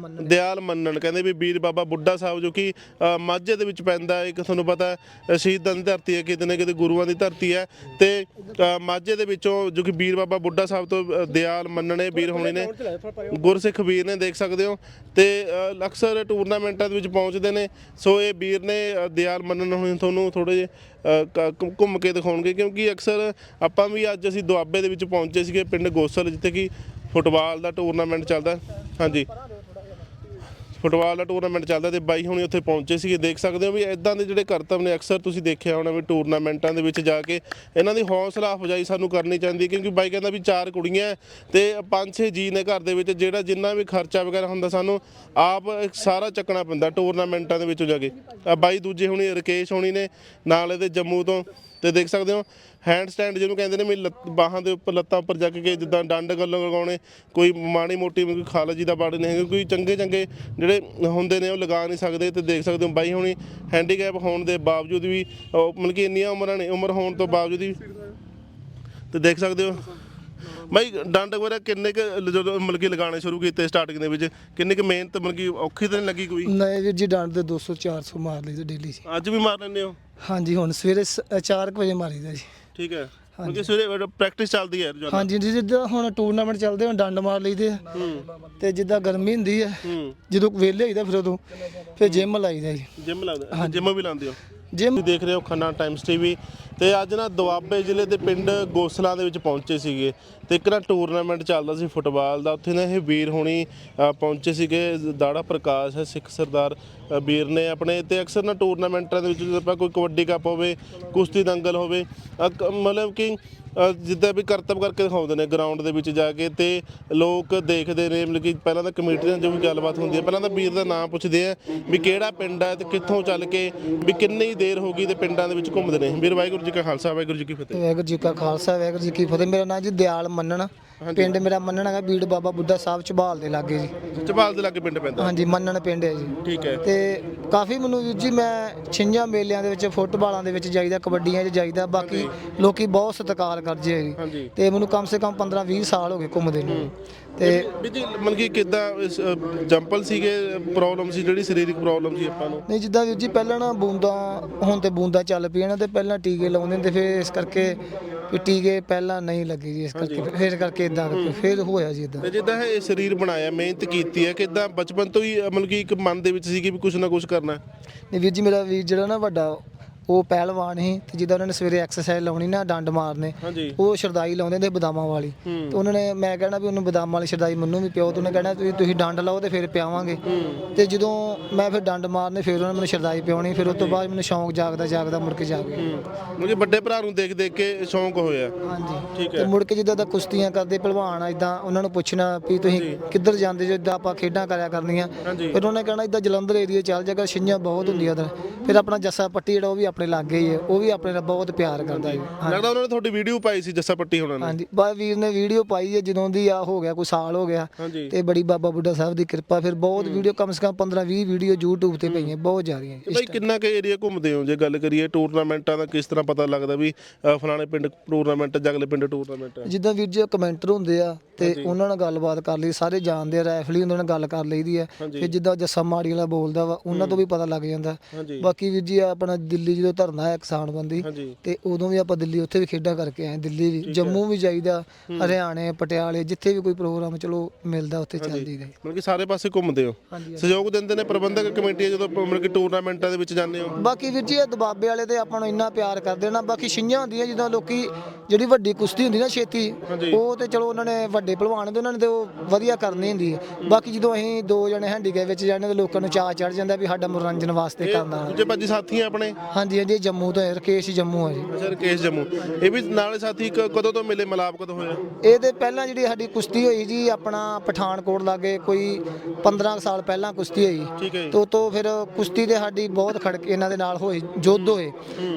ਮੰਨਣ। ਦਿਆਲ ਮੰਨਣ ਕਹਿੰਦੇ ਵੀ ਵੀਰ ਬਾਬਾ ਬੁੱਢਾ ਸਾਹਿਬ ਜੋ ਕਿ ਅ, ਮਾਝੇ ਦੇ ਵਿੱਚ ਪੈਂਦਾ ਇੱਕ ਤੁਹਾਨੂੰ ਪਤਾ ਅ, ਸ਼ਹੀਦਾਂ ਦੀ ਧਰਤੀ ਹੈ ਕਿਤੇ ਨਾ ਕਿਤੇ ਗੁਰੂਆਂ ਦੀ ਧਰਤੀ ਹੈ ਤੇ ਅ, ਮਾਝੇ ਦੇ ਵਿੱਚੋਂ ਜੋ ਕਿ ਵੀਰ ਬਾਬਾ ਬੁੱਢਾ ਸਾਹਿਬ ਤੋਂ ਅ, ਦਿਆਲ ਮੰਨਣੇ ਵੀਰ ਹੋਣੇ ਨੇ ਗੁਰਸਿੱਖ ਵੀਰ ਨੇ ਦੇਖ ਸਕਦੇ ਹੋ ਤੇ ਅ, ਅਕਸਰ ਟੂਰਨਾਮੈਂਟਾਂ ਦੇ ਵਿੱਚ ਪਹੁੰਚਦੇ ਨੇ ਸੋ ਇਹ ਵੀਰ ਨੇ ਅ, ਦਿਆਲ ਮੰਨਣ ਹੁਣ ਤੁਹਾਨੂੰ ਥੋੜੇ ਜਿਹੇ ਘੁੰਮ ਕੇ ਦਿਖਾਉਣਗੇ ਕਿਉਂਕਿ ਅਕਸਰ ਆਪਾਂ ਵੀ ਅੱਜ ਅਸੀਂ ਦੁਆਬੇ ਦੇ ਵਿੱਚ ਪਹੁੰਚੇ ਸੀਗੇ ਪਿੰਡ ਗੋਸਲ ਜਿੱਥੇ ਕਿ ਫੁੱਟਬਾਲ ਦਾ ਟੂਰਨਾਮੈਂਟ ਚੱਲਦਾ ਹਾਂਜੀ। ਫੁੱਟਬਾਲ ਦਾ ਟੂਰਨਾਮੈਂਟ ਚੱਲਦਾ ਤੇ ਬਾਈ ਹੁਣੀ ਉੱਥੇ ਪਹੁੰਚੇ ਸੀਗੇ। ਦੇਖ ਸਕਦੇ ਹੋ ਵੀ ਇਦਾਂ ਦੇ ਜਿਹੜੇ ਕਰਤਵ ਨੇ ਅਕਸਰ ਤੁਸੀਂ ਦੇਖਿਆ ਹੋਣਾ ਵੀ ਟੂਰਨਾਮੈਂਟਾਂ ਦੇ ਵਿੱਚ ਜਾ ਕੇ ਇਹਨਾਂ ਦੀ ਹੌਸਲਾ ਅਫਜ਼ਾਈ ਸਾਨੂੰ ਕਰਨੀ ਚਾਹੀਦੀ ਕਿਉਂਕਿ ਬਾਈ ਕਹਿੰਦਾ ਵੀ ਚਾਰ ਕੁੜੀਆਂ ਹੈ ਤੇ ਪੰਜ ਛੇ ਜੀ ਨੇ ਘਰ ਦੇ ਵਿੱਚ ਜਿਹੜਾ ਜਿੰਨਾ ਵੀ ਖਰਚਾ ਵਗੈਰਾ ਹੁੰਦਾ ਸਾਨੂੰ ਆਪ ਸਾਰਾ ਚੱਕਣਾ ਪੈਂਦਾ ਟੂਰਨਾਮੈਂਟਾਂ ਦੇ ਵਿੱਚੋਂ ਜਾ ਕੇ। ਆ ਬਾਈ ਦੂਜੇ ਹੁਣੀ ਰਕੇਸ਼ ਹੋਣੀ ਨੇ ਨਾਲ ਇਹਦੇ ਜੰਮੂ ਤੋਂ ਤੇ ਦੇਖ ਸਕਦੇ ਹੋ ਹੈਂਡ ਸਟੈਂਡ ਜਿਹਨੂੰ ਕਹਿੰਦੇ ਨੇ, ਵੀ ਲੱਤ- ਬਾਹਾਂ ਦੇ ਉੱਪਰ, ਲੱਤਾਂ ਉੱਪਰ ਜਾ ਕੇ ਜਿੱਦਾਂ ਡੰਡ ਗੱਲੋਂ ਲਗਾਉਣੇ, ਕੋਈ ਮਾੜੀ ਮੋਟੀ ਕੋਈ ਖਾਲਾ ਜੀ ਦਾ ਬਾੜ ਨਹੀਂ ਹੈਗਾ, ਕੋਈ ਚੰਗੇ ਚੰਗੇ ਜਿਹੜੇ ਹੁੰਦੇ ਨੇ ਉਹ ਲਗਾ ਨਹੀਂ ਸਕਦੇ ਤੇ ਦੇਖ ਸਕਦੇ ਹੋ ਬਾਈ ਹੁਣੀ ਹੈਂਡੀਕੈਪ ਹੋਣ ਦੇ ਬਾਵਜੂਦ ਵੀ ਮਤਲਬ ਕਿ ਇੰਨੀਆਂ ਉਮਰਾਂ ਨੇ, ਉਮਰ ਹੋਣ ਤੋਂ ਬਾਵਜੂਦ ਵੀ, ਤੇ ਦੇਖ ਸਕਦੇ ਹੋ। ਬਾਈ ਡੰਡ ਵਗੈਰਾ ਕਿੰਨੇ ਕੁ ਜਦੋਂ ਮਤਲਬ ਕਿ ਲਗਾਉਣੇ ਸ਼ੁਰੂ ਕੀਤੇ ਸਟਾਰਟਿੰਗ ਦੇ ਵਿੱਚ ਕਿੰਨੇ ਕੁ ਮਿਹਨਤ ਮਤਲਬ ਕਿ ਔਖੀ ਤਾਂ ਨਹੀਂ ਲੱਗੀ ਕੋਈ? ਨਹੀਂ ਵੀਰ ਜੀ ਡੰਡ ਦੇ 200 400 ਮਾਰ ਲਈਦੇ ਡੇਲੀ ਜੀ ਅੱਜ ਵੀ ਮਾਰ ਲੈਂਦੇ ਹੋ? ਹਾਂਜੀ ਹੁਣ ਸਵੇਰੇ 4 ਵਜੇ ਮਾਰੀਦਾ ਜੀ। ਠੀਕ ਹੈ। ਮਤਲਬ ਕਿ ਸਵੇਰੇ ਪ੍ਰੈਕਟਿਸ ਚੱਲਦੀ ਹੈ ਰੋਜ਼ਾਨਾ? ਹਾਂਜੀ ਜੀ ਜਿੱਦਾਂ ਹੁਣ ਟੂਰਨਾਮੈਂਟ ਚੱਲਦੇ ਹੁਣ ਡੰਡ ਮਾਰ ਲਈਦੇ ਆ। ਤੇ ਜਿੱਦਾਂ ਗਰਮੀ ਹੁੰਦੀ ਹੈ ਜਦੋਂ ਵਿਹਲੇ ਹੋਈਦਾ ਫਿਰ ਉਦੋਂ ਫਿਰ ਜਿਮ ਲਾਈਦਾ ਜੀ। ਜਿਮ ਲਾਉਂਦੇ ਜਿਮ ਵੀ ਲਾਉਂਦੇ ਹੋ? ਜਿਮ ਦੇਖ ਰਹੇ ਹੋ ਖੰਨਾ ਟਾਈਮਸ ਟੀਵੀ ਤੇ ਅੱਜ ਨਾ ਦੁਆਬੇ ਜ਼ਿਲ੍ਹੇ ਦੇ ਪਿੰਡ ਗੋਸਲਾ ਦੇ ਵਿੱਚ ਪਹੁੰਚੇ ਸੀਗੇ। ਤੇ ਇੱਕ ਨਾ ਟੂਰਨਾਮੈਂਟ ਚੱਲਦਾ ਸੀ ਫੁੱਟਬਾਲ ਦਾ, ਉੱਥੇ ਨਾ ਇਹ ਵੀਰ ਹੋਣੀ ਪਹੁੰਚੇ ਸੀਗੇ, ਦਾੜਾ ਪ੍ਰਕਾਸ਼ ਹੈ, ਸਿੱਖ ਸਰਦਾਰ ਵੀਰ ਨੇ ਆਪਣੇ, ਤੇ ਅਕਸਰ ਨਾ ਟੂਰਨਾਮੈਂਟਾਂ ਦੇ ਵਿੱਚ ਜਦੋਂ ਆਪਾਂ ਕੋਈ ਕਬੱਡੀ ਕੱਪ ਹੋਵੇ, ਕੁਸ਼ਤੀ ਦੰਗਲ ਹੋਵੇ ਮਤਲਬ ਕਿ ਜਿੱਦਾਂ ਵੀ ਕਰਤਬ ਕਰਕੇ ਦਿਖਾਉਂਦੇ ਨੇ ਗਰਾਊਂਡ ਦੇ ਵਿੱਚ ਜਾ ਕੇ, ਤੇ ਲੋਕ ਦੇਖਦੇ ਨੇ, ਮਤਲਬ ਕਿ ਪਹਿਲਾਂ ਤਾਂ ਕਮੇਟੀ ਨਾਲ ਜੋ ਵੀ ਗੱਲਬਾਤ ਹੁੰਦੀ ਹੈ, ਪਹਿਲਾਂ ਤਾਂ ਵੀਰ ਦਾ ਨਾਮ ਪੁੱਛਦੇ ਆ ਵੀ ਕਿਹੜਾ ਪਿੰਡ ਹੈ ਤੇ ਕਿੱਥੋਂ ਚੱਲ ਕੇ, ਵੀ ਕਿੰਨੀ ਦੇਰ ਹੋ ਗਈ ਤੇ ਪਿੰਡਾਂ ਦੇ ਵਿੱਚ ਘੁੰਮਦੇ ਨੇ। ਵੀਰ, ਵਾਹਿਗੁਰੂ ਜੀ ਕਾ ਖਾਲਸਾ, ਵਾਹਿਗੁਰੂ ਜੀ ਕੀ ਫਤਿਹ। ਵਾਹਿਗੁਰੂ ਜੀ ਕਾ ਖਾਲਸਾ, ਵਾਹਿਗੁਰੂ ਜੀ ਕੀ ਫਤਿਹ। ਮੇਰਾ ਨਾਮ ਜੀ ਦਿਆਲ ਮੰਨਣ। ਪਿੰਡ ਮੇਰਾ ਮੰਨਣ ਹੈਗਾ ਬੀੜ ਬਾਬਾ ਬੁੱਢਾ ਸਾਹਿਬ ਚਬਾਲ ਦੇ ਲਾਗੇ ਜੀ। ਚਬਾਲ ਦੇ ਲਾਗੇ ਪਿੰਡ ਪੈਂਦਾ। ਹਾਂਜੀ ਮੰਨਣ ਪਿੰਡ ਹੈ ਜੀ। ਠੀਕ ਹੈ। ਤੇ ਕਾਫੀ ਮੈਨੂੰ ਵੀਰ ਜੀ ਮੈਂ ਛਿੰਝਾਂ ਮੇਲਿਆਂ ਦੇ ਵਿੱਚ ਫੁੱਟਬਾਲਾਂ ਦੇ ਵਿੱਚ ਜਾਈਦਾ ਕਬੱਡੀਆਂ 'ਚ ਜਾਈਦਾ ਬਾਕੀ ਲੋਕੀ ਬਹੁਤ ਸਤਿਕਾਰ ਕਰਦੇ ਆ ਜੀ। ਤੇ ਮੈਨੂੰ ਕਮ ਸੇ ਕਮ 15 20 ਸਾਲ ਹੋ ਗਏ ਘੁੰਮਦੇ ਨੂੰ। ਤੇ ਵੀ ਜੀ ਮਤਲਬ ਕਿ ਕਿਦਾਂ ਜੰਪਲ ਸੀਗੇ ਪ੍ਰੋਬਲਮ ਸੀ ਜਿਹੜੀ ਸਰੀਰਕ ਪ੍ਰੋਬਲਮ ਸੀ ਆਪਾਂ ਨੂੰ? ਨਹੀਂ ਜਿੱਦਾਂ ਵੀਰ ਜੀ ਪਹਿਲਾਂ ਨਾ ਬੂੰਦਾਂ ਹੁਣ ਤੇ ਬੂੰਦਾਂ ਚੱਲ ਪਈਆਂ ਨੇ ਤੇ ਪਹਿਲਾਂ ਟੀਕੇ ਲਾਉਂਦੇ ਹੁੰਦੇ ਫਿਰ ਇਸ ਕਰਕੇ ਵੀ ਟੀਕੇ ਪਹਿਲਾਂ ਨਹੀਂ ਲੱਗੇ ਜੀ ਇਸ ਕਰਕੇ ਫਿਰ ਕਰਕੇ ਇਦਾਂ ਫਿਰ ਹੋਇਆ ਜੀ ਇਦਾਂ ਤੇ ਜਿੱਦਾਂ ਇਹ ਸਰੀਰ ਬਣਾਇਆ ਮਿਹਨਤ ਕੀਤੀ ਹੈ ਕਿਦਾਂ ਬਚਪਨ ਤੋਂ ਹੀ ਮਤਲਬ ਕਿ ਇੱਕ ਮਨ ਦੇ ਵਿੱਚ ਸੀ ਕਿ ਵੀ ਕੁਝ ਨਾ ਕੁਝ ਕਰਨਾ। ਨਹੀਂ ਵੀਰ ਜੀ ਮੇਰਾ ਵੀਰ ਜਿਹੜਾ ਨਾ ਵੱਡਾ ਉਹ ਪਹਿਲਵਾਨ ਸੀ ਤੇ ਜਿੱਦਾਂ ਉਹਨਾਂ ਨੇ ਸਵੇਰੇ ਐਕਸਰਸਾਈਜ਼ ਲਾਉਣੀ ਨਾ ਡੰਡ ਮਾਰਨੇ ਹਾਂਜੀ। ਉਹ ਸ਼ਰਦਾਈ ਲਾਉਂਦੇ ਹੁੰਦੇ ਬਦਾਮਾਂ ਵਾਲੀ। ਤੇ ਉਹਨਾਂ ਨੇ ਮੈਂ ਕਹਿਣਾ ਵੀ ਉਹਨੂੰ ਬਦਾਮਾਂ ਵਾਲੀ ਸ਼ਰਦਾਈ ਮੈਨੂੰ ਵੀ ਪਿਓ ਤੇ ਉਹਨੇ ਕਹਿਣਾ ਤੁਸੀਂ ਤੁਸੀਂ ਡੰਡ ਲਾਓ ਤੇ ਫਿਰ ਪਿਆਵਾਂਗੇ। ਤੇ ਜਦੋਂ ਮੈਂ ਫਿਰ ਡੰਡ ਮਾਰਨੇ ਫਿਰ ਉਹਨਾਂ ਨੇ ਮੈਨੂੰ ਸ਼ਰਦਾਈ ਪਿਆਉਣੀ ਫਿਰ ਉਸ ਤੋਂ ਬਾਅਦ ਮੈਨੂੰ ਸ਼ੌਂਕ ਜਾਗਦਾ ਜਾਗਦਾ ਮੁੜ ਕੇ ਜਾਗ ਗਿਆ। ਕਿ ਵੱਡੇ ਭਰਾ ਨੂੰ ਦੇਖ ਦੇਖ ਕੇ ਸ਼ੌਂਕ ਹੋਇਆ। ਹਾਂਜੀ। ਠੀਕ ਤੇ ਹੈ। ਮੁੜ ਕੇ ਜਿੱਦਾਂ ਦਾ ਕੁਸ਼ਤੀਆਂ ਕਰਦੇ ਪਹਿਲਵਾਨ ਆ ਇਦਾਂ ਉਹਨਾਂ ਨੂੰ ਪੁੱਛਣਾ ਵੀ ਤੁਸੀਂ ਕਿੱਧਰ ਜਾਂਦੇ ਜੋ ਇਦਾਂ ਆਪਾਂ ਖੇਡਾਂ ਕਰਿਆ ਕਰਨੀਆਂ। ਹਾਂਜੀ। ਫਿਰ ਉਹਨੇ ਕਹਿਣਾ ਇਦਾਂ ਜਲੰਧਰ ਏਰੀਆ ਚੱਲ ਜਾਗਾ ਛਿੰਝਾਂ ਬਹੁਤ ਹੁੰਦੀਆਂ ਉਧਰ। ਫਿਰ ਆਪਣਾ ਜੱਸਾ ਪੱਟੀ ਜਿਹੜਾ ਉਹ ਵੀ ਆਪਣੇ ਲਾਗੇ ਹੀ ਹੈ ਉਹ ਵੀ ਆਪਣੇ ਨਾਲ ਬਹੁਤ ਪਿਆਰ ਕਰਦਾ ਜੀ। ਹਾਂ- ਲੱਗਦਾ ਉਹਨਾਂ ਨੇ ਤੁਹਾਡੀ ਵੀਡੀਓ ਪਾਈ ਸੀ ਜੱਸਾ ਪੱਟੀ ਹੋਣਾ ਨੇ। ਹਾਂਜੀ ਬਾ ਵੀਰ ਨੇ ਵੀਡੀਓ ਪਾਈ ਹੈ ਜਦੋਂ ਦੀ ਆ ਹੋ ਗਿਆ ਕੋਈ ਸਾਲ ਹੋ ਗਿਆ। ਹਾਂਜੀ। ਤੇ ਬੜੀ ਬਾਬਾ ਬੁੱਢਾ ਸਾਹਿਬ ਦੀ ਕਿਰਪਾ ਫਿਰ ਬਹੁਤ ਵੀਡੀਓ ਕਮ ਸੇ ਕਮ 15 20 ਵੀਡੀਓ YouTube ਤੇ ਪਈਆਂ ਬਹੁਤ ਜ਼ਿਆਦੀਆਂ ਤੇ ਬਾਈ ਕਿੰਨਾ ਕੁ ਏਰੀਆ ਘੁੰਮਦੇ ਹੋ? ਜੇ ਗੱਲ ਕਰੀਏ ਟੂਰਨਾਮੈਂਟਾਂ ਦਾ ਕਿਸ ਤਰ੍ਹਾਂ ਪਤਾ ਲੱਗਦਾ ਵੀ ਅ, ਫਲਾਣੇ ਪਿੰਡ ਟੂਰਨਾਮੈਂਟ ਜਗਲੇ ਪਿੰਡ ਟੂਰਨਾਮੈਂਟ ਹੈ ਜਿੱਦਾਂ ਵੀਰ ਜੀ ਕਮੈਂਟਰ ਹੁੰਦੇ ਆ ਤੇ ਉਹਨਾਂ ਨਾਲ ਗੱਲਬਾਤ ਕਰ ਲਈ ਸਾਰੇ ਜਾਣਦੇ ਆ ਰੈਫਲੀ ਉਹਨਾਂ ਨਾਲ ਗੱਲ ਕਰ ਲਈਦੀ ਆ। ਫਿਰ ਜਿੱਦਾਂ ਜੱਸਾ ਮਾੜੀ ਵਾਲਾ ਬੋਲਦਾ ਵਾ ਉਹਨਾਂ ਤੋਂ ਵੀ ਪਤਾ ਲੱਗ ਜਾਂਦਾ। ਹਾਂਜੀ। ਬਾਕੀ ਵੀਰ ਜੀ ਆਹ ਆਪਣਾ ਦਿੱਲੀ ਜਦੋਂ ਧਰਨਾ ਹੈ ਕਿਸਾਨਬੰਦੀ ਹਾਂਜੀ। ਤੇ ਉਦੋਂ ਵੀ ਆਪਾਂ ਦਿੱਲੀ ਉੱਥੇ ਵੀ ਖੇਡਾਂ ਕਰਕੇ ਆਏ ਦਿੱਲੀ ਵੀ ਜੰਮੂ ਵੀ ਜਾਈਦਾ ਹਰਿਆਣੇ ਪਟਿਆਲੇ ਜਿੱਥੇ ਵੀ ਕੋਈ ਪ੍ਰੋਗਰਾਮ ਚਲੋ ਮਿਲਦਾ ਉੱਥੇ ਚੱਲ ਜੀਦਾ ਜੀ। ਮਤਲਬ ਕਿ ਸਾਰੇ ਪਾਸੇ ਘੁੰਮਦੇ ਹੋ। ਸਹਿਯੋਗ ਦਿੰਦੇ ਨੇ ਪ੍ਰਬੰਧਕ ਕਮੇਟੀ ਜਦੋਂ ਮਤਲਬ ਕਿ ਟੂਰਨਾਮੈਂਟਾਂ ਦੇ ਵਿੱਚ ਜਾਂਦੇ ਹੋ? ਬਾਕੀ ਵੀਰ ਜੀ ਇਹ ਦਬਾਬੇ ਵਾਲੇ ਤੇ ਆਪਾਂ ਨੂੰ ਇੰਨਾ ਪਿਆਰ ਕਰਦੇ ਨਾ ਬਾਕੀ ਛਿੰਝਾਂ ਹੁੰਦੀਆਂ ਜਦੋਂ ਲੋਕੀ ਜਿਹੜੀ ਵੱਡੀ ਕੁਸ਼ਤੀ ਹੁੰਦੀ ਨਾ ਛੇਤੀ। ਉਹ ਤੇ ਚਲੋ ਉਹਨਾਂ ਨੇ ਵੱਡੇ ਪਹਿਲਵਾਨ ਹੁੰਦੇ ਉਹਨਾਂ ਨੇ ਤੇ ਉਹ ਵਧੀਆ ਕਰਨੀ ਹੁੰਦੀ ਹੈ। ਬਾਕੀ ਜਦੋਂ ਅਸੀਂ ਦੋ ਜਣੇ ਹੈਂਡੀਕੈਪ ਵਿੱਚ ਜਾਂਦੇ ਤੇ ਲੋਕਾਂ ਨੂੰ ਚਾਹ ਚੜ ਜਾਂਦਾ ਵੀ ਸਾਡਾ ਮਨੋਰੰਜਨ ਵਾਸਤੇ ਕਰਨਾ। ਦੂਜੇ ਭਾਜੀ ਸਾਥੀ ਆਪਣੇ। ਹਾਂਜੀ ਇਹ ਜੰਮੂ ਤੋਂ ਹੈ, ਰਕੇਸ਼ ਜੰਮੂ ਹੈ ਜੀ। ਅੱਛਾ ਰਕੇਸ਼ ਜੰਮੂ। ਇਹ ਵੀ ਨਾਲੇ ਸਾਥੀ ਕ- ਕਦੋਂ ਤੋਂ ਮਿਲੇ ਮਲਾਪ ਕਦੋਂ ਹੋਇਆ? ਇਹ ਤੇ ਪਹਿਲਾਂ ਜਿਹੜੀ ਸਾਡੀ ਕੁਸ਼ਤੀ ਹੋਈ ਜੀ ਆਪਣਾ ਪਠਾਨਕੋਟ ਲਾਗੇ ਕੋਈ 15 ਕੁ ਸਾਲ ਪਹਿਲਾਂ ਕੁਸ਼ਤੀ ਹੋਈ। ਠੀਕ ਹੈ ਜੀ। ਤੋਂ ਤੋਂ ਫਿਰ ਕੁਸ਼ਤੀ ਤੇ ਸਾਡੀ ਬਹੁਤ ਖੜਕ ਇਹਨਾਂ ਦੇ ਨਾਲ ਹੋਈ ਜੁੱਧ ਹੋਏ।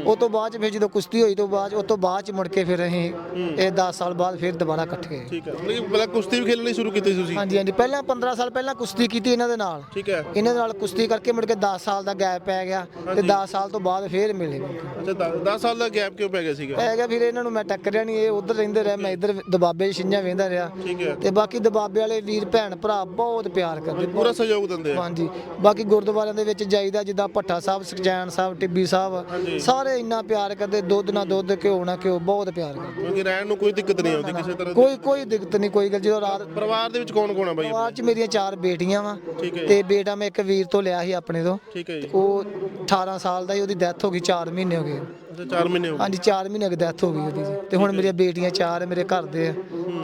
ਉਹ ਤੋਂ ਬਾਅਦ ਚ ਫਿਰ ਜਦੋਂ ਕੁਸ਼ਤੀ ਹੋਈ ਤੋਂ ਬਾਅਦ ਉਹ ਤੋਂ ਬਾਅਦ ਚ ਮੁੜ ਕੇ ਫਿਰ ਅਸੀਂ ਇਹ 10 ਸਾਲ ਬਾਅਦ ਫਿਰ ਦੁਬਾਰਾ ਇਕੱਠੇ ਹੋਏ ਠੀਕ ਹੈ। ਮਤਲਬ ਕਿ ਪਹਿਲਾਂ ਕੁਸ਼ਤੀ ਵੀ ਖੇਲਣੀ ਸ਼ੁਰੂ ਕੀਤੀ ਸੀ ਤੁਸੀਂ? ਹਾਂਜੀ ਹਾਂਜੀ। ਪਹਿਲਾਂ 15 ਸਾਲ ਪਹਿਲਾਂ ਕੁਸ਼ਤੀ ਕੀਤੀ ਇਹਨਾਂ ਦੇ ਨਾਲ। ਠੀਕ ਹੈ। ਇਹਨਾਂ ਦੇ ਨਾਲ ਕੁਸ਼ਤੀ ਕਰਕੇ ਮੁੜ ਕੇ 10 ਸਾਲ ਦਾ ਗੈਪ ਪੈ ਗਿਆ। ਤੇ 10 ਸਾਲ ਤੋਂ ਬਾਅਦ ਫਿਰ ਫੇਰ ਮਿਲੇ ਵੀਰ। ਅੱਛਾ 10 ਸਾਲ ਦਾ ਗੈਪ ਕਿਉਂ ਪੈ ਗਿਆ ਸੀਗਾ? ਪੈ ਗਿਆ ਫਿਰ ਇਹਨਾਂ ਨੂੰ ਮੈਂ ਟੱਕਰਿਆ ਨਹੀਂ ਇਹ ਉਧਰ ਰਹਿੰਦੇ ਰਹੇ ਮੈਂ ਇੱਧਰ ਦਬਾਬੇ ਛਿੰਝਾਂ ਵੇਂਦਾ ਰਿਹਾ। ਠੀਕ ਹੈ। ਤੇ ਬਾਕੀ ਦਬਾਬੇ ਵਾਲੇ ਵੀਰ ਭੈਣ ਭਰਾ ਬਹੁਤ ਪਿਆਰ ਕਰਦੇ ਪੂਰਾ ਸਹਿਯੋਗ ਦਿੰਦੇ ਆ। ਹਾਂਜੀ। ਬਾਕੀ ਗੁਰਦੁਆਰਿਆਂ ਦੇ ਵਿੱਚ ਜਾਈਦਾ ਜਿੱਦਾਂ ਭੱਠਾ ਸਾਹਿਬ ਸੁਖਚੈਨ ਸਾਹਿਬ ਟਿੱਬੀ ਸਾਹਿਬ ਸਾਰੇ ਇੰਨਾ ਪਿਆਰ ਕਰਦੇ ਦੁੱਧ ਨਾ ਦੁੱਧ ਘਿਓ ਨਾ ਘਿਓ ਬਹੁਤ ਪਿਆਰ ਕਰਦੇ। ਕਿਉਂਕਿ ਰਹਿਣ ਨੂੰ ਕੋਈ ਦਿੱਕਤ ਨਹੀਂ ਆਉਂਦੀ ਕਿਸੇ ਤਰ੍ਹਾਂ ਦੀ। ਕੋਈ ਕੋਈ ਦਿੱਕਤ ਨਹੀਂ ਕੋਈ ਗੱਲ ਜਦੋਂ ਰਾਤ ਪਰਿਵਾਰ ਦੇ ਵਿੱਚ ਕੌਣ ਕੌਣ ਆ ਬਾਈ ਪਰਿਵਾਰ 'ਚ ਮੇਰੀਆਂ ਚਾਰ ਬੇਟੀਆਂ ਵਾ ਠੀਕ ਹੈ। ਤੇ ਬੇਟਾ ਮੈਂ ਇੱਕ ਵੀਰ ਤੋਂ ਲਿਆ ਸੀ ਆਪਣੇ ਤੋਂ। ਠੀਕ ਹੈ ਜੀ। ਉਹ 18 ਸਾਲ ਦਾ ਸੀ ਉਹਦੀ ਡੈਥ ਹੋ ਗਈ 4 ਮਹੀਨੇ ਹੋ ਗਏ। ਅੱਛਾ 4 ਮਹੀਨੇ ਹੋ ਗਏ। ਹਾਂਜੀ 4 ਮਹੀਨੇ ਦੀ ਡੈਥ ਹੋ ਗਈ ਉਹਦੀ ਜੀ। ਤੇ ਹੁਣ ਮੇਰੀਆਂ ਬੇਟੀਆਂ ਚਾਰ ਆ, ਮੇਰੇ ਘਰ ਦੇ ਆ।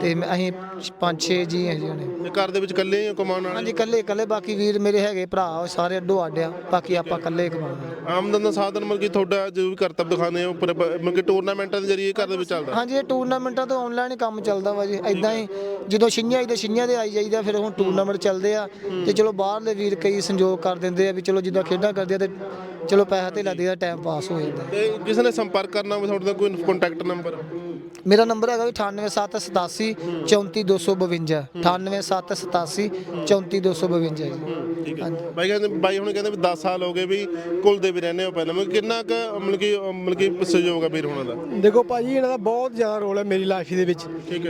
ਤੇ ਮੈਂ- ਅਸੀਂ 5-6 ਜੀ ਹਾਂ ਜੀ ਹੁਣੇ ਤੇ ਘਰ ਦੇ ਵਿੱਚ ਇਕੱਲੇ ਹੀ ਕਮਾਉਣ ਵਾਲੇ? ਹਾਂਜੀ ਇਕੱਲੇ ਇਕੱਲੇ। ਬਾਕੀ ਵੀਰ ਮੇਰੇ ਹੈਗੇ ਭਰਾ ਉਹ ਸਾਰੇ ਅੱਡੋ ਆਡਿਆ ਬਾਕੀ ਆਪਾਂ ਇਕੱਲੇ ਹੀ ਕਮਾਉਂਦੇ ਆਮਦਨ ਦਾ ਸਾਧਨ ਮਤਲਬ ਕਿ ਤੁਹਾਡਾ ਜੋ ਵੀ ਕਰਤੱਵ ਦਿਖਾਉਂਦੇ ਹੋ ਉੱਪਰ ਮਤਲਬ ਕਿ ਟੂਰਨਾਮੈਂਟਾਂ ਦੇ ਜ਼ਰੀਏ ਘਰ ਦੇ ਵਿੱਚ ਚੱਲਦਾ? ਹਾਂਜੀ ਇਹ ਟੂਰਨਾਮੈਂਟਾਂ ਤੋਂ ਆਨਲਾਈਨ ਹੀ ਕੰਮ ਚੱਲਦਾ ਵਾ ਜੀ। ਐਦਾਂ ਹੀ ਜਦੋਂ ਛਿੰਝਾਂ ਆਈ ਤੇ ਛਿੰਝਾਂ ਦੇ ਆਈ ਜਾਈਦਾ ਫਿਰ ਹੁਣ ਟੂਰਨਾਮੈਂਟ ਚੱਲਦੇ ਆ। ਤੇ ਚਲੋ ਬਾਹਰਲੇ ਵੀਰ ਕਈ ਸੰਯੋਗ ਕਰ ਦਿੰਦੇ ਆ ਵੀ ਚਲੋ ਜਿੱਦਾਂ ਖੇਡਾਂ ਕਰਦੇ ਆ ਤੇ ਚਲੋ ਪੈਸਾ ਤੇ ਲੱਗਦਾ ਟਾਈਮ ਪਾਸ ਹੋ ਜਾਂਦਾ। ਤੇ ਕਿਸੇ ਨੇ ਸੰਪਰਕ ਕਰਨਾ ਹੋਵੇ ਤੁਹਾਡੇ ਦਾ ਕੋਈ ਕੰਟੈਕਟ ਨੰਬਰ ਮੇਰਾ ਨੰਬਰ ਹੈਗਾ ਵੀ 98787 34252 98787 34252 ਜੀ। ਠੀਕ ਹੈ। ਬਾਈ ਕਹਿੰਦੇ ਬਾਈ ਹੁਣ ਕਹਿੰਦੇ ਵੀ 10 ਸਾਲ ਹੋ ਗਏ ਵੀ ਕੁਲ ਦੇ ਵੀ ਰਹਿੰਦੇ ਹੋ ਪਹਿਲਾਂ। ਮਤਲਬ ਕਿੰਨਾ ਕੁ ਮਤਲਬ ਕਿ ਮਤਲਬ ਕਿ ਸਹਿਯੋਗ ਆ ਵੀਰ ਹੋਣਾ ਦਾ? ਦੇਖੋ ਭਾਜੀ ਇਹਨਾਂ ਦਾ ਬਹੁਤ ਜ਼ਿਆਦਾ ਰੋਲ ਹੈ ਮੇਰੀ ਲਾਈਫ ਦੇ ਵਿੱਚ।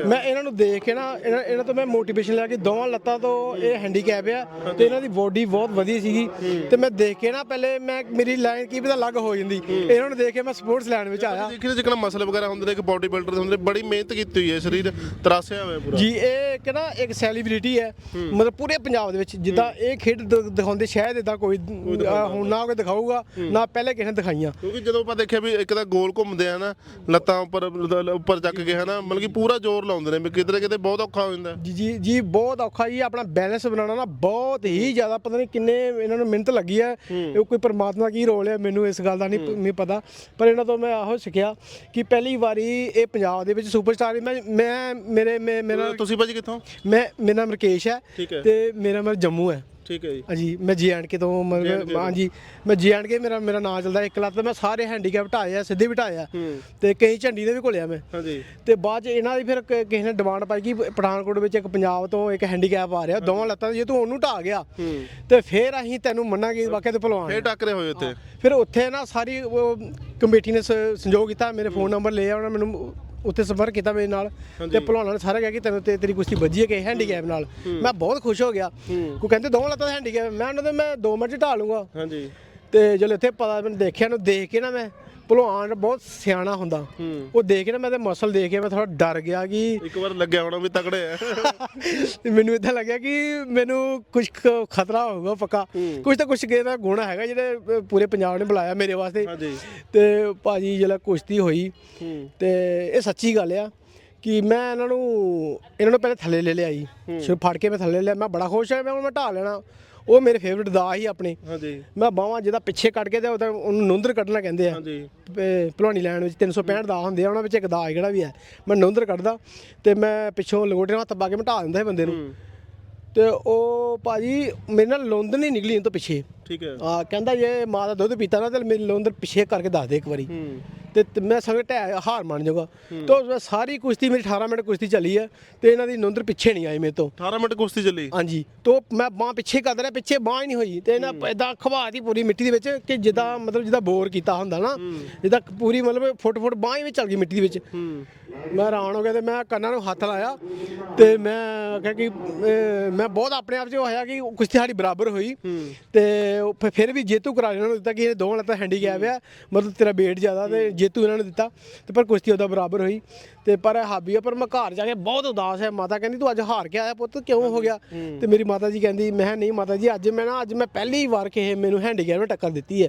ਮੈਂ ਇਹਨਾਂ ਨੂੰ ਦੇਖ ਕੇ ਨਾ ਇਹਨਾਂ ਇਹਨਾਂ ਤੋਂ ਮੈਂ ਮੋਟੀਵੇਸ਼ਨ ਲਿਆ ਕਿ ਦੋਵਾਂ ਲੱਤਾਂ ਤੋਂ ਇਹ ਹੈਂਡੀਕੈਪ ਆ ਤੇ ਇਹਨਾਂ ਦੀ ਬੋਡੀ ਬਹੁਤ ਵਧੀਆ ਸੀਗੀ। ਤੇ ਮੈਂ ਦੇਖ ਕੇ ਨਾ ਪਹਿਲੇ ਮੈਂ ਮੇਰੀ ਲਾਈਨ ਕੀ ਪਤਾ ਅਲੱਗ ਹੋ ਜਾਂਦੀ। ਇਹਨਾਂ ਨੂੰ ਦੇਖ ਕੇ ਮੈਂ ਸਪੋਰਟਸ ਲਾਈਨ ਵਿੱਚ ਆਇਆ। ਦੇਖੀ ਜਿਕਣਾ ਮਸਲ ਵਗੈਰਾ ਹੁੰਦੇ ਨੇ ਕਿ ਬਾਡੀ ਬਿਲਡਰ ਦੇ ਨੇ, ਬੜੀ ਮਿਹਨਤ ਕੀਤੀ ਹੋਈ ਹੈ ਸਰੀਰ ਤਰਾਸਿਆ ਹੋਇਆ ਪੂਰਾ। ਜੀ ਇਹ ਇੱਕ ਨਾ ਇੱਕ ਸੈਲੀਬ੍ਰਿਟੀ ਹੈ। ਮਤਲਬ ਪੂਰੇ ਪੰਜਾਬ ਦੇ ਵਿੱਚ ਜਿੱਦਾਂ ਇਹ ਖੇਡ ਦ- ਦਿਖਾਉਂਦੇ ਸ਼ਾਇਦ ਇਦਾਂ ਕੋਈ ਅਹ, ਹੁਣ ਨਾ ਕੋਈ ਦਿਖਾਊਗਾ ਨਾ ਪਹਿਲੇ ਕਿਸੇ ਨੇ ਦਿਖਾਈਆਂ। ਕਿਉਂਕਿ ਜਦੋਂ ਆਪਾਂ ਦੇਖਿਆ ਵੀ ਇੱਕ ਤਾਂ ਗੋਲ ਘੁੰਮਦੇ ਆ ਨਾ ਲੱਤਾਂ ਉੱਪਰ ਉੱਪਰ ਚੱਕ ਕੇ ਹਨਾ ਮਤਲਬ ਕਿ ਪੂਰਾ ਜ਼ੋਰ ਲਾਉਂਦੇ ਨੇ ਵੀ ਕਿਤੇ ਕਿਤੇ ਬਹੁਤ ਔਖਾ ਹੋ ਜਾਂਦਾ। ਜੀ ਜੀ ਜੀ ਬਹੁਤ ਔਖਾ ਜੀ ਆਪਣਾ ਬੈਲੈਂਸ ਬਣਾਉਣਾ ਨਾ ਬਹੁਤ ਹੀ ਜ਼ਿਆਦਾ ਪਤਾ ਨਹੀਂ ਕਿੰਨੇ ਇਹਨਾਂ ਨੂੰ ਮਿਹਨਤ ਲੱਗੀ ਹੈ। ਇਹ ਕੋਈ ਪਰਮਾਤਮਾ ਕੀ ਰੋਲ ਹੈ ਮੈਨੂੰ ਇਸ ਗੱਲ ਦਾ ਨਹੀਂ ਪ- ਨਹੀਂ ਪਤਾ। ਪਰ ਇਹਨਾਂ ਤੋਂ ਮੈਂ ਆਹੋ ਸਿੱਖਿਆ ਕਿ ਪਹਿਲੀ ਵਾਰੀ ਇਹ ਪੰਜਾਬ ਦੇ ਵਿੱਚ ਸੁਪਰਸਟਾਰ ਮੈਂ ਮੈਂ ਮੇਰੇ ਮੇ- ਮੇਰਾ ਤੁਸੀਂ ਭਾਜੀ ਕਿੱਥੋਂ? ਮੈਂ ਮੇਰਾ ਨਾਮ ਰਕੇਸ਼ ਹੈ ਠੀਕ ਹੈ। ਤੇ ਮੇਰਾ ਮਰ ਜੰਮੂ ਹੈ। ਠੀਕ ਹੈ ਜੀ। ਹਾਂਜੀ ਮੈਂ ਕੇ ਤੋਂ ਮਤਲਬ ਹਾਂਜੀ ਮੈਂ ਕੇ ਮੇਰਾ ਮੇਰਾ ਨਾਂ ਚੱਲਦਾ ਇੱਕ ਲੱਤ ਮੈਂ ਸਾਰੇ ਹੈਂਡੀਕੈਪ ਆ ਸਿੱਧੇ ਬਿਠਾਏ ਆ। ਤੇ ਕਈ ਝੰਡੀ ਦੇ ਵੀ ਘੋਲਿਆ ਮੈਂ। ਹਾਂਜੀ। ਤੇ ਬਾਅਦ ਚ ਇਹਨਾਂ ਦੀ ਫਿਰ ਕ- ਕਿਸੇ ਨੇ ਡਿਮਾਂਡ ਪਾਈ ਕਿ ਪਠਾਨਕੋਟ ਵਿੱਚ ਇੱਕ ਪੰਜਾਬ ਤੋਂ ਇੱਕ ਹੈਂਡੀਕੈਪ ਆ ਰਿਹਾ ਦੋਵਾਂ ਲੱਤਾਂ ਜੇ ਤੂੰ ਉਹਨੂੰ ਢਾ ਗਿਆ ਤੇ ਫਿਰ ਅਸੀਂ ਤੈਨੂੰ ਮੰਨਾਂਗੇ ਵਾਕਿਆ ਤੇ ਭਲਵਾਨ। ਫੇਰ ਟੱਕਰੇ ਹੋਏ ਉੱਥੇ। ਫਿਰ ਉੱਥੇ ਨਾ ਸਾਰੀ ਉਹ ਕਮੇਟੀ ਨੇ ਸ- ਸੰਯੋਗ ਕੀਤਾ ਮੇਰੇ ਫੋਨ ਨੰਬਰ ਲਿਆ ਉਹਨਾਂ ਮੈਨੂੰ ਉੱਥੇ ਸੰਪਰਕ ਕੀਤਾ ਮੇਰੇ ਨਾਲ ਤੇ ਭਲਵਾਨਾਂ ਨੇ ਸਾਰਾ ਕਿਹਾ ਕਿ ਤੈਨੂੰ ਤੇ ਤੇਰੀ ਕੁਸ਼ਤੀ ਵੱਜੀ ਹੈ ਕਿ ਹੈਂਡੀਕੈਪ ਨਾਲ। ਮੈਂ ਬਹੁਤ ਖੁਸ਼ ਹੋ ਗਿਆ। ਕੋ ਕਹਿੰਦੇ ਦੋਵਾਂ ਲੱਤਾਂ ਹੈਂਡੀਕੈਪ ਮੈਂ ਉਹਨਾਂ ਦੇ ਮੈਂ 2 ਮਿੰਟ 'ਚ ਢਾ ਲੂੰਗਾ ਹਾਂਜੀ। ਤੇ ਜਦੋਂ ਇੱਥੇ ਪਤਾ ਮੈਨੂੰ ਦੇਖਿਆ ਨੂੰ ਦੇਖ ਕੇ ਨਾ ਮੈਂ ਭਲਵਾਨ ਬਹੁਤ ਸਿਆਣਾ ਹੁੰਦਾ। ਉਹ ਦੇਖ ਕੇ ਨਾ ਮੈਂ ਤੇ ਮਸਲ ਦੇਖ ਕੇ ਮੈਂ ਥੋੜਾ ਡਰ ਗਿਆ ਕਿ ਇੱਕ ਵਾਰ ਲੱਗਿਆ ਹੋਣਾ ਵੀ ਤਕੜੇ ਆ। ਮੈਨੂੰ ਇਦਾਂ ਲੱਗਿਆ ਕਿ ਮੈਨੂੰ ਕੁਝ ਖਤਰਾ ਹੋਊਗਾ ਪੱਕਾ। ਕੁਝ ਤਾਂ ਕੁਝ ਦਾ ਗੁਣ ਹੈਗਾ ਜਿਹੜੇ ਪੂਰੇ ਪੰਜਾਬ ਨੇ ਬੁਲਾਇਆ ਮੇਰੇ ਵਾਸਤੇ। ਤੇ ਭਾਜੀ ਜਿਹੜਾ ਕੁਸ਼ਤੀ ਹੋਈ ਤੇ ਇਹ ਸੱਚੀ ਗੱਲ ਆ ਕਿ ਮੈਂ ਇਹਨਾਂ ਨੂੰ ਇਹਨਾਂ ਨੂੰ ਪਹਿਲੇ ਥੱਲੇ ਲੈ ਲਿਆ ਜੀ ਸਿਰ ਫੜ ਕੇ ਮੈਂ ਥੱਲੇ ਲਿਆ ਮੈਂ ਬੜਾ ਖੁਸ਼ ਹਾਂ ਮੈਂ ਹੁਣ ਮੈਂ ਢਾ ਲੈਣਾ। ਉਹ ਮੇਰੇ ਫੇਵਰਿਟ ਦਾ ਹੀ ਆਪਣੇ। ਹਾਂਜੀ। ਮੈਂ ਬਾਹਾਂ ਜਿਹਦਾ ਪਿੱਛੇ ਕੱਢ ਕੇ ਤੇ ਉਹਦਾ ਉਹਨੂੰ ਨੁੰਦਰ ਕੱਢਣਾ ਕਹਿੰਦੇ ਆ। ਹਾਂਜੀ। ਭਲਵਾਨੀ ਲੈਣ ਵਿੱਚ 365 ਦਾ ਹੁੰਦੇ ਆ ਉਹਨਾਂ ਵਿੱਚ ਇੱਕ ਦਾ ਜਿਹੜਾ ਵੀ ਹੈ। ਮੈਂ ਨੁੰਦਰ ਕੱਢਦਾ ਤੇ ਮੈਂ ਪਿੱਛੋਂ ਲਗੋਟੇ ਨਾਲ ਹੱਥ ਪਾ ਕੇ ਮਟਾ ਦਿੰਦਾ ਸੀ ਬੰਦੇ ਨੂੰ। ਤੇ ਉਹ ਭਾਜੀ ਮੇਰੇ ਨਾਲ ਲੋਂਦ ਨਹੀਂ ਨਿਕਲੀ ਇਹ ਤੋਂ ਪਿੱਛੇ। ਠੀਕ ਹੈ। ਆ ਕਹਿੰਦਾ ਜੇ ਮਾਂ ਦਾ ਦੁੱਧ ਪੀਤਾ ਨਾ ਤੇ ਮੇਰੀ ਲੋਂਦਰ ਪਿੱਛੇ ਕਰਕੇ ਦੱਸ ਦੇ ਇੱਕ ਵਾਰੀ। ਹੂੰ। ਤੇ ਤੇ ਮੈਂ ਸੰਗ ਟੈ ਹਾਰ ਮੰਨ ਜਾਊਗਾ। ਤੋਂ ਸਾਰੀ ਕੁਸ਼ਤੀ ਮੇਰੀ 18 ਮਿੰਟ ਕੁਸ਼ਤੀ ਚੱਲੀ ਹੈ ਤੇ ਇਹਨਾਂ ਦੀ ਨੁੰਦਰ ਪਿੱਛੇ ਨਹੀਂ ਆਈ ਮੇਰੇ ਤੋਂ। 18 ਮਿੰਟ ਕੁਸ਼ਤੀ ਚੱਲੀ? ਹਾਂਜੀ। ਤੋਂ ਮੈਂ ਬਾਹ ਪਿੱਛੇ ਕਰਦਾ ਰਿਹਾ ਪਿੱਛੇ ਬਾਹ ਹੀ ਨਹੀਂ ਹੋਈ। ਤੇ ਇਹਨਾਂ ਇਦਾਂ ਖਵਾਤੀ ਪੂਰੀ ਮਿੱਟੀ ਦੇ ਵਿੱਚ ਕਿ ਜਿੱਦਾਂ ਮਤਲਬ ਜਿੱਦਾਂ ਬੋਰ ਕੀਤਾ ਹੁੰਦਾ ਨਾ ਜਿੱਦਾਂ ਪੂਰੀ ਮਤਲਬ ਫੁੱਟ ਫੁੱਟ ਬਾਹ ਹੀ ਵਿੱਚ ਚਲ ਗਈ ਮਿੱਟੀ ਦੇ ਵਿੱਚ। ਹੂੰ। ਮੈਂ ਹੈਰਾਨ ਹੋ ਗਿਆ ਤੇ ਮੈਂ ਕੰਨਾਂ ਨੂੰ ਹੱਥ ਲਾਇਆ ਤੇ ਮੈਂ ਕਿਹਾ ਕਿ ਮੈਂ ਬਹੁਤ ਆਪਣੇ ਆਪ 'ਚ ਹੋਇਆ ਕਿ ਕੁਸ਼ਤੀ ਸਾਡੀ ਬਰਾਬਰ ਹੋਈ। ਤੇ ਉਹ ਫਿਰ- ਫਿਰ ਵੀ ਜੇਤੂ ਕਰਾ ਇਹਨਾਂ ਨੂੰ ਦਿੱਤਾ ਕਿ ਇਹ ਦੋਵਾਂ ਲੱਤਾਂ ਹੈਂਡੀਕੈਪ ਆ। ਮਤਲਬ ਤੇਰਾ weight ਜ਼ਿਆਦਾ ਤੇ ਜੇਤੂ ਇਹਨਾਂ ਨੂੰ ਦਿੱਤਾ। ਤੇ ਪਰ ਕੁਸ਼ਤੀ ਉਹਦਾ ਬਰਾਬਰ ਹੋਈ। ਤੇ ਪਰ ਹਾਬੀ ਆ ਪਰ ਮੈਂ ਘਰ ਜਾ ਕੇ ਬਹੁਤ ਉਦਾਸ ਹੈ ਮਾਤਾ ਕਹਿੰਦੀ ਤੂੰ ਅੱਜ ਹਾਰ ਕੇ ਆਇਆ ਪੁੱਤ ਕਿਉਂ ਹੋ ਗਿਆ? ਤੇ ਮੇਰੀ ਮਾਤਾ ਜੀ ਕਹਿੰਦੀ ਮੈਂ ਕਿਹਾ, ਨਹੀਂ ਮਾਤਾ ਜੀ ਅੱਜ ਮੈਂ ਨਾ ਅੱਜ ਮੈਂ ਪਹਿਲੀ ਵਾਰ ਕਿਸੇ ਮੈਨੂੰ ਹੈਂਡੀਕੈਪ ਨੂੰ ਟੱਕਰ ਦਿੱਤੀ ਹੈ।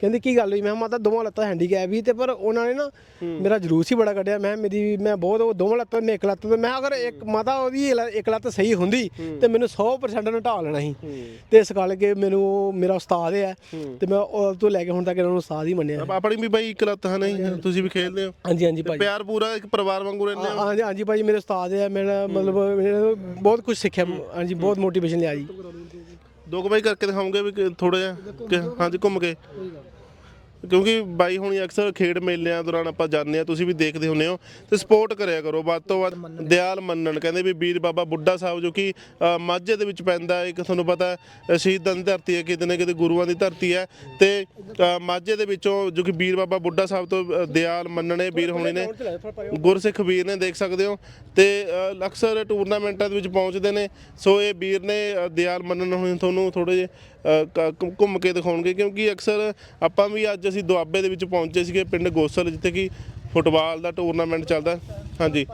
ਕਹਿੰਦੀ ਕੀ ਗੱਲ ਹੋਈ? ਮੈਂ ਕਿਹਾ, ਮਾਤਾ ਦੋਵਾਂ ਲੱਤਾਂ ਹੈਂਡੀਕੈਪ ਵੀ ਤੇ ਪਰ ਉਹਨਾਂ ਨੇ ਨਾ ਮੇਰਾ ਜਲੂਸ ਹੀ ਬੜਾ ਕੱਢਿਆ। ਮੈਂ ਕਿਹਾ, ਮੇਰੀ ਮੈਂ ਬਹੁਤ ਉਹ ਦੋਵਾਂ ਲੱਤਾਂ ਨੇ ਇੱਕ ਲੱਤ ਤੇ ਮੈਂ ਅਗਰ ਇੱਕ ਮਾਤਾ ਉਹਦੀ ਇਹ ਲ- ਇੱਕ ਲੱਤ ਸਹੀ ਹੁੰਦੀ ਤੇ ਮੈਨੂੰ 100% ਨੂੰ ਢਾ ਲੈਣਾ ਸੀ। ਤੇ ਇਸ ਗੱਲ ਕੇ ਮੈਨੂੰ ਮੇਰਾ ਉਸਤਾਦ ਹੈ। ਤੇ ਮੈਂ ਉਹ ਤੋਂ ਲੈ ਕੇ ਹੁਣ ਤੱਕ ਇਹਨਾਂ ਨੂੰ ਉਸਤਾਦ ਹੀ ਮੰਨਿਆ। ਆਪ- ਆਪਣੀ ਵੀ ਬਾਈ ਇੱਕ ਲੱਤ ਹੈ ਨਹੀਂ ਤੁਸੀਂ ਵੀ ਖੇਡਦੇ ਹੋ। ਹਾਂਜੀ ਹਾਂਜੀ ਭਾਜੀ ਪਿਆਰ ਪੂਰਾ ਇੱਕ ਪਰਿਵਾਰ ਵਾਂਗੂ ਰਹਿੰਦੇ ਹੋ। ਹਾਂਜੀ ਹਾਂਜੀ ਭਾਜੀ ਮੇਰੇ ਉਸਤਾਦ ਹੈ ਮੇਰਾ ਮਤਲਬ ਬਹੁਤ ਕੁਝ ਸਿੱਖਿਆ। ਹਾਂਜੀ ਬਹੁਤ ਮੋਟੀਵੇਸ਼ਨ ਲਿਆ ਜੀ। ਦੋ ਕੁ ਬਾਈ ਕਰਕੇ ਦਿਖਾਉਂਗੇ ਵੀ ਥੋੜਾ ਜਿਹਾ ਹਾਂਜੀ ਘੁੰਮ ਕੇ। ਕਿਉਂਕਿ ਬਾਈ ਹੁਣੀ ਅਕਸਰ ਖੇਡ ਮੇਲਿਆਂ ਦੌਰਾਨ ਆਪਾਂ ਜਾਂਦੇ ਆ ਤੁਸੀਂ ਵੀ ਦੇਖਦੇ ਹੁੰਦੇ ਹੋ ਤੇ ਸਪੋਰਟ ਕਰਿਆ ਕਰੋ, ਵੱਧ ਤੋਂ ਵੱਧ ਦਿਆਲ ਮੰਨਣ। ਕਹਿੰਦੇ ਵੀ ਵੀਰ ਬਾਬਾ ਬੁੱਢਾ ਸਾਹਿਬ ਜੋ ਕਿ ਮਾਝੇ ਦੇ ਵਿੱਚ ਪੈਂਦਾ ਇੱਕ ਤੁਹਾਨੂੰ ਪਤਾ ਸ਼ਹੀਦਾਂ ਦੀ ਧਰਤੀ ਹੈ, ਕਿਤੇ ਨਾ ਕਿਤੇ ਗੁਰੂਆਂ ਦੀ ਧਰਤੀ ਹੈ ਤੇ ਮਾਝੇ ਦੇ ਵਿੱਚੋਂ ਜੋ ਕਿ ਵੀਰ ਬਾਬਾ ਬੁੱਢਾ ਸਾਹਿਬ ਤੋਂ ਦਿਆਲ ਮੰਨਣੇ ਵੀਰ ਹੋਣੇ ਨੇ, ਗੁਰਸਿੱਖ ਵੀਰ ਨੇ ਦੇਖ ਸਕਦੇ ਹੋ ਤੇ ਅਕਸਰ ਟੂਰਨਾਮੈਂਟਾਂ ਦੇ ਵਿੱਚ ਪਹੁੰਚਦੇ ਨੇ, ਸੋ ਇਹ ਵੀਰ ਨੇ ਦਿਆਲ ਮੰਨਣ ਹੋਏ ਤੁਹਾਨੂੰ ਥੋੜੇ ਜਿਹੇ ਘੁੰਮ ਕੇ ਦਿਖਾਉਣਗੇ ਕਿਉਂਕਿ ਅਕਸਰ ਆਪਾਂ ਵੀ ਅੱਜ ਅਸੀਂ ਦੁਆਬੇ ਦੇ ਵਿੱਚ ਪਹੁੰਚੇ ਸੀਗੇ ਪਿੰਡ ਗੋਸਲ, ਜਿੱਥੇ ਕਿ ਫੁੱਟਬਾਲ ਦਾ ਟੂਰਨਾਮੈਂਟ ਚੱਲਦਾ। ਹਾਂਜੀ।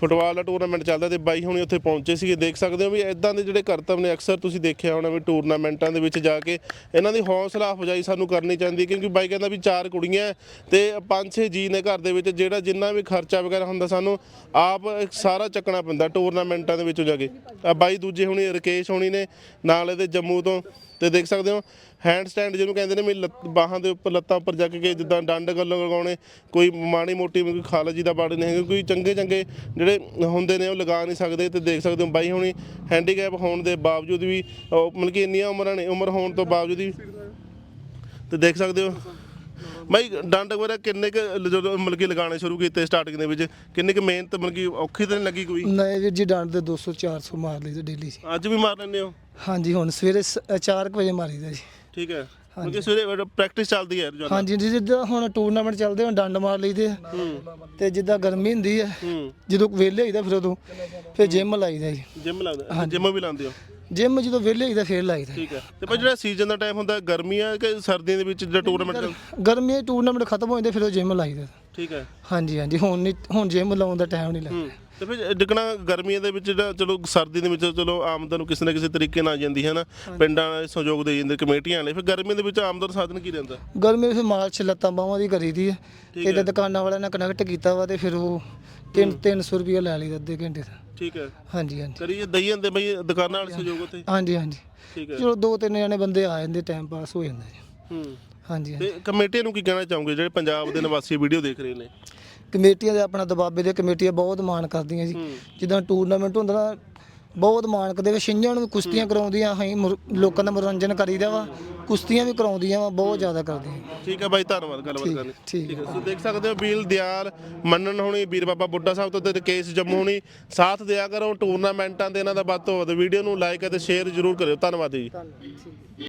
ਫੁੱਟਬਾਲ ਦਾ ਟੂਰਨਾਮੈਂਟ ਚੱਲਦਾ ਤੇ ਬਾਈ ਹੁਣੀ ਉੱਥੇ ਪਹੁੰਚੇ ਸੀਗੇ। ਦੇਖ ਸਕਦੇ ਹੋ ਵੀ ਇਦਾਂ ਦੇ ਜਿਹੜੇ ਕਰਤੱਵ ਨੇ, ਅਕਸਰ ਤੁਸੀਂ ਦੇਖਿਆ ਹੋਣਾ ਵੀ ਟੂਰਨਾਮੈਂਟਾਂ ਦੇ ਵਿੱਚ ਜਾ ਕੇ ਇਹਨਾਂ ਦੀ ਹੌਸਲਾ ਅਫਜ਼ਾਈ ਸਾਨੂੰ ਕਰਨੀ ਚਾਹੀਦੀ ਕਿਉਂਕਿ ਬਾਈ ਕਹਿੰਦਾ ਵੀ ਚਾਰ ਕੁੜੀਆਂ ਹੈ ਤੇ ਪੰਜ ਛੇ ਜੀ ਨੇ ਘਰ ਦੇ ਵਿੱਚ, ਜਿਹੜਾ ਜਿੰਨਾ ਵੀ ਖਰਚਾ ਵਗੈਰਾ ਹੁੰਦਾ ਸਾਨੂੰ ਆਪ ਸਾਰਾ ਚੱਕਣਾ ਪੈਂਦਾ ਟੂਰਨਾਮੈਂਟਾਂ ਦੇ ਵਿੱਚੋਂ ਜਾ ਕੇ। ਆ ਬਾਈ ਦੂਜੇ ਹੁਣੀ ਰਕੇਸ਼ ਹੁਣੀ ਨੇ ਨਾਲ ਇਹਦੇ ਜੰਮੂ ਤੋਂ, ਤੇ ਦੇਖ ਸਕਦੇ ਹੋ ਹੈਂਡ ਸਟੈਂਡ ਜਿਹਨੂੰ ਕਹਿੰਦੇ ਨੇ ਲੱਤ- ਬਾਹਾਂ ਦੇ ਉੱਪਰ ਲੱਤਾਂ ਉੱਪਰ ਜਾ ਕੇ ਜਿੱਦਾਂ ਡੰਡ ਗੱਲੋਂ ਲਗਾਉਣੇ ਕੋਈ ਮਾੜੀ ਮੋਟੀ ਕੋਈ ਖਾਲਜ ਦਾ ਬਾੜ ਨਹੀਂ ਹੈਗਾ ਕੋਈ ਚੰਗੇ ਚੰਗੇ ਜਿਹੜੇ ਹੁੰਦੇ ਨੇ ਉਹ ਲਗਾ ਨਹੀਂ ਸਕਦੇ ਤੇ ਦੇਖ ਸਕਦੇ ਹੋ। ਬਾਈ ਹੁਣੀ ਹੈਂਡੀਕੈਪ ਹੋਣ ਦੇ ਬਾਵਜੂਦ ਵੀ ਮਤਲਬ ਕਿ ਇੰਨੀਆਂ ਉਮਰਾਂ ਨੇ ਉਮਰ ਹੋਣ ਤੋਂ ਬਾਵਜੂਦ ਵੀ ਤੇ ਦੇਖ ਸਕਦੇ ਹੋ। ਬਾਈ ਡੰਡ ਵਗੈਰਾ ਕਿੰਨੇ ਕੁ ਜਦੋਂ ਮਤਲਬ ਕਿ ਲਗਾਉਣੇ ਸ਼ੁਰੂ ਕੀਤੇ ਸਟਾਰਟਿੰਗ ਦੇ ਵਿੱਚ ਕਿੰਨੇ ਕੁ ਮਿਹਨਤ ਮਤਲਬ ਕਿ ਔਖੀ ਤਾਂ ਨਹੀਂ ਲੱਗੀ ਕੋਈ? ਨਹੀਂ ਵੀਰ ਜੀ ਡੰਡ ਦੇ 200 400 ਮਾਰ ਲਈਦੇ ਡੇਲੀ ਜੀ। ਅੱਜ ਵੀ ਮਾਰ ਲੈਂਦੇ ਹੋ? ਹਾਂਜੀ ਹੁਣ ਸਵੇਰੇ 4 ਵਜੇ ਮਾਰੀਦਾ ਜੀ। ਠੀਕ ਹੈ। ਮਤਲਬ ਕਿ ਸਵੇਰੇ ਪ੍ਰੈਕਟਿਸ ਚੱਲਦੀ ਹੈ ਰੋਜ਼ਾਨਾ। ਹਾਂਜੀ ਜੀ ਜਿੱਦਾਂ ਹੁਣ ਟੂਰਨਾਮੈਂਟ ਚੱਲਦੇ ਹੁਣ ਡੰਡ ਮਾਰ ਲਈਦੇ ਆ। ਤੇ ਜਿੱਦਾਂ ਗਰਮੀ ਹੁੰਦੀ ਹੈ ਹੂੰ। ਜਦੋਂ ਵਿਹਲੇ ਹੋਈਦਾ ਫਿਰ ਉਦੋਂ ਫਿਰ ਜਿਮ ਲਾਈਦਾ ਜੀ। ਜਿਮ ਲਾਉਂਦੇ ਜਿਮ ਵੀ ਲਾਉਂਦੇ ਹੋ? ਜਿਮ ਜਦੋਂ ਵਿਹਲੇ ਹੋਈਦਾ ਫਿਰ ਲਾਈਦਾ। ਠੀਕ ਹੈ। ਤੇ ਭਾਈ ਜਿਹੜਾ ਸੀਜ਼ਨ ਦਾ ਟਾਈਮ ਹੁੰਦਾ ਗਰਮੀਆਂ ਕਿ ਸਰਦੀਆਂ ਦੇ ਵਿੱਚ ਜਿਹੜਾ ਟੂਰਨਾਮੈਂਟ ਗਰਮੀ ਦੇ ਟੂਰਨਾਮੈਂਟ ਖਤਮ ਹੋ ਜਾਂਦੇ ਫਿਰ ਉਹ ਜਿਮ ਲਾਈਦਾ। ਠੀਕ ਹੈ। ਹਾਂਜੀ ਹਾਂਜੀ ਹੁਣ ਨਹੀਂ ਹੁਣ ਜਿਮ ਲਾਉਣ ਦਾ ਟਾਈਮ ਨਹੀਂ ਲੱਗਦਾ। ਹੂੰ। ਤੇ ਫਿਰ ਡਿੱਗਣਾ ਗਰਮੀਆਂ ਦੇ ਵਿੱਚ ਜਿਹੜਾ ਚਲੋ ਸਰਦੀ ਦੇ ਵਿੱਚ ਚਲੋ ਆਮਦਨ ਕਿਸੇ ਨਾ ਕਿਸੇ ਤਰੀਕੇ ਨਾਲ ਆ ਜਾਂਦੀ ਹੈ ਨਾ। ਪਿੰਡਾਂ ਨਾਲ ਸਹਿਯੋਗ ਦੇ ਜਾਂਦੇ ਕਮੇਟੀਆਂ ਵਾਲੇ। ਫਿਰ ਗਰਮੀਆਂ ਦੇ ਵਿੱਚ ਆਮਦਨ ਸਾਧਨ ਕੀ ਰਹਿੰਦਾ? ਗਰਮੀ ਵਿੱਚ ਮਾਲਸ਼ ਲੱਤਾਂ ਬਾਹਾਂ ਦੀ ਕਰੀਦੀ ਹੈ। ਇਹਦੇ ਦੁਕਾਨਾਂ ਵਾਲਿਆਂ ਨਾਲ ਕਨੈਕਟ ਕੀਤਾ ਵਾ ਤੇ ਫਿਰ ਉਹ 3 300 ਰੁਪਏ ਲੈ ਲਈਦਾ ਅੱਧੇ ਘੰਟੇ ਦਾ। ਠੀਕ ਹੈ। ਹਾਂਜੀ ਹਾਂਜੀ। ਕਰੀਏ ਦਈ ਜਾਂਦੇ ਬਈ ਦੁਕਾਨਾਂ ਵਾਲੇ ਸਹਿਯੋਗ ਉੱਤੇ ਹਾਂਜੀ ਹਾਂਜੀ। ਠੀਕ ਹੈ। ਚਲੋ ਦੋ ਤਿੰਨ ਜਣੇ ਬੰਦੇ ਆ ਜਾਂਦੇ ਟਾਈਮ ਪਾਸ ਹੋ ਜਾਂਦਾ ਜੀ। ਹੂੰ। ਹਾਂਜੀ ਹਾਂਜੀ। ਤੇ ਕਮੇਟੀਆਂ ਨੂੰ ਕੀ ਕਹਿਣਾ ਚਾਹੋਗੇ ਜਿਹੜੇ ਪੰਜਾਬ ਦੇ ਨਿਵਾਸੀ ਵੀਡੀਓ ਦੇਖ ਰਹੇ ਨੇ? ਕਮੇਟੀਆਂ ਦੇ ਆਪਣਾ ਦਬਾਬੇ ਦੇ ਕਮੇਟੀਆਂ ਬਹੁਤ ਮਾਣ ਕਰਦੀਆਂ ਜੀ। ਜਿੱਦਾਂ ਟੂਰਨਾਮੈਂਟ ਹੁੰਦਾ ਨਾ ਬਹੁਤ ਮਾਣ ਕਰਦੇ ਵੇ ਛਿੰਝਾਂ ਨੂੰ ਕੁਸ਼ਤੀਆਂ ਕਰਾਉਂਦੀਆਂ ਅਸੀਂ ਮੁਰ- ਲੋਕਾਂ ਦਾ ਮਨੋਰੰਜਨ ਕਰੀਦਾ ਵਾ ਕੁਸ਼ਤੀਆਂ ਵੀ ਕਰਾਉਂਦੀਆਂ ਵਾ ਬਹੁਤ ਜ਼ਿਆਦਾ ਕਰਦੀਆਂ। ਠੀਕ ਹੈ ਬਾਈ ਧੰਨਵਾਦ ਗੱਲਬਾਤ ਕਰਨ। ਲਈ ਠੀਕ। ਠੀਕ ਹੈ ਤੁਸੀਂ ਦੇਖ ਸਕਦੇ ਹੋ ਵੀਲ ਦਿਆਲ ਮੰਨਣ ਹੋਣੀ ਵੀਰ ਬਾਬਾ ਬੁੱਢਾ ਸਾਹਿਬ ਤੋਂ ਤੇ ਕੇਸ ਜੰਮੂ ਹੋਣੀ। ਸਾਥ ਦਿਆ ਕਰੋ ਟੂਰਨਾਮੈਂਟਾਂ ਦੇ ਇਹਨਾਂ ਦਾ ਵੱਧ ਤੋਂ ਵੱਧ। ਵੀਡੀਓ ਨੂੰ ਲਾਈਕ ਅਤੇ ਸ਼ੇਅਰ ਜ਼ਰੂਰ ਕਰਿਓ। ਧੰਨਵਾਦ ਜੀ।